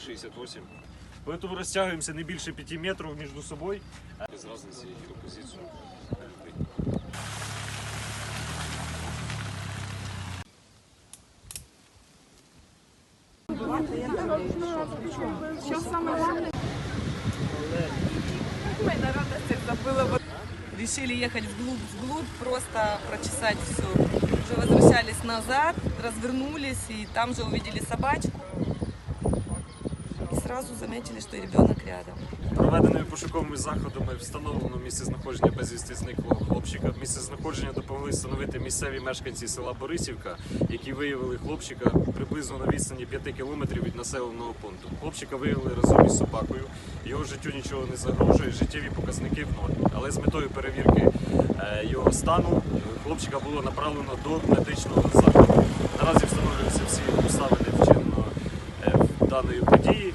168. Поэтому розтягуємося не більше 5 метрів між собою. Без різниці, яку позицію. Ой, на радостях забыла. вот. Решили ехать вглубь, вглубь, просто прочесать все. Уже возвращались назад, развернулись и там же увидели собачку. сразу заметили, что ребенок рядом. Проведеними пошуковими заходами встановлено місце знаходження безвісти зниклого хлопчика. Місце знаходження допомогли встановити місцеві мешканці села Борисівка, які виявили хлопчика приблизно на відстані 5 кілометрів від населеного пункту. Хлопчика виявили разом із собакою. Його життю нічого не загрожує, життєві показники в нормі. Але з метою перевірки е, його стану хлопчика було направлено до медичного заходу. Наразі встановлюються всі обставини вчинено е, даної події.